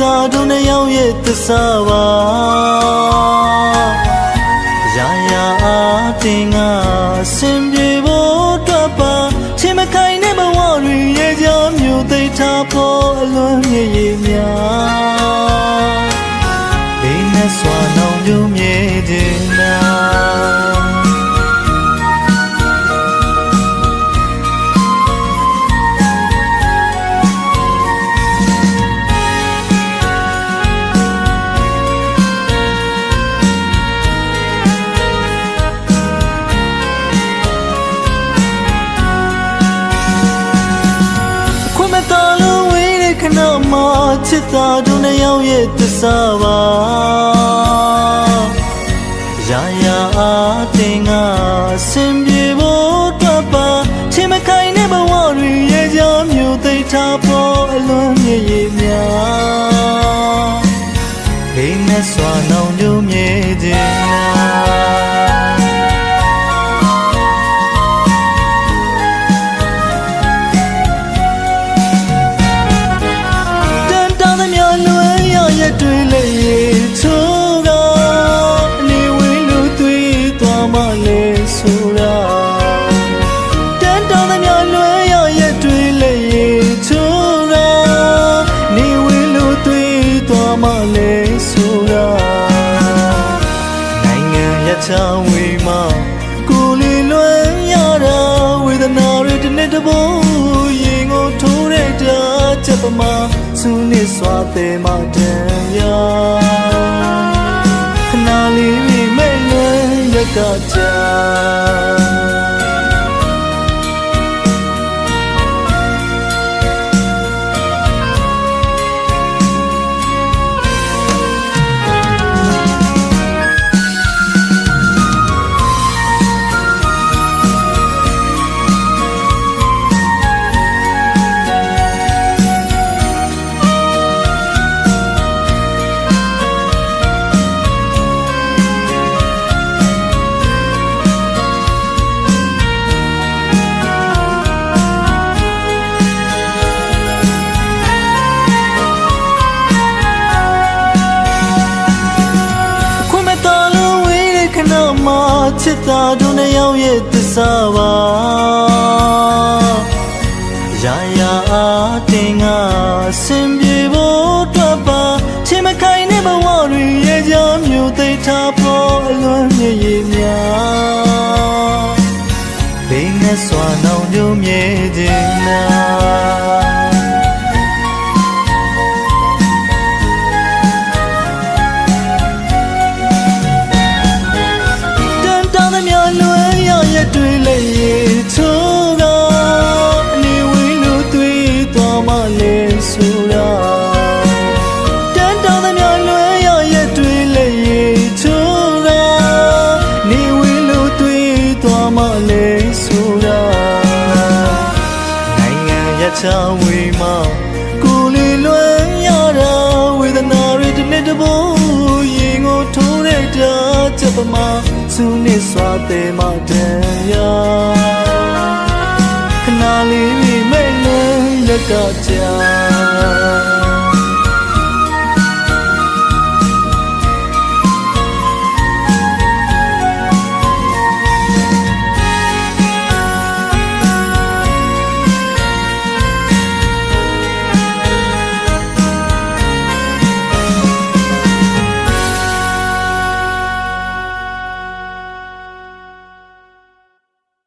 တာတို့နှစ်ယောက်ရဲ့သစ္စာပါရာရာအားတင်ကစင်ပြေဖို့အတွက်ပါချင်းမခိုင်တဲ့ဘဝတွေရဲ့ကြောင့်မြို့သိမ်းထားဖို့အလွန်မြည်ရည် တော်လို့ဝေးတဲ့ခဏမှချစ်တာတို့နှစ်ယောက်ရဲ့သစ္စာပါရာရာအားတင်ကစင်ပြေဖို့အတွက်ပါချင်းမခိုင်တဲ့ဘဝတွေရဲ့ကြောင့်မြို့သိမ်းထားဖို့အလွန်မြည်ရည်များလိမ့်နဲ့စွာနောင်ညိုမြည်ခြင်း ချဝေးမှာကိုယ်လေးလွယ်ရတာဝေဒနာတွေတစ်နေ့တစ်ပုံရင်ကိုထိုးတဲ့တာချက်ပမာသူနဲ့စွာတဲ့မတန်ရခဏလေးမိမဲ့လွယ်ရကကြ ချစ်တာတို့နှစ်ယောက်ရဲ့သစ္စာပါရာရာအားတင်ကစင်ပြေဖို့အတွက်ပါချင်းမခိုင်တဲ့ဘဝတွေရဲ့ကြောင့်မြို့သိမ်းထားဖို့အလွန်မြည်ရည်များလိမ့်နဲ့စွာနောင်ညိုမြည်ခြင်းနာ နိုင်ငံရချဝေးမှာကိုယ်လေးလွယ်ရတာဝေဒနာတွေတစ်နေ့တစ်ပုံရင်ကိုထိုးတဲ့တာချက်ပမာသူနဲ့စွာတဲ့မတန်ရခဏလေးမိမဲ့လွယ်ရကကြ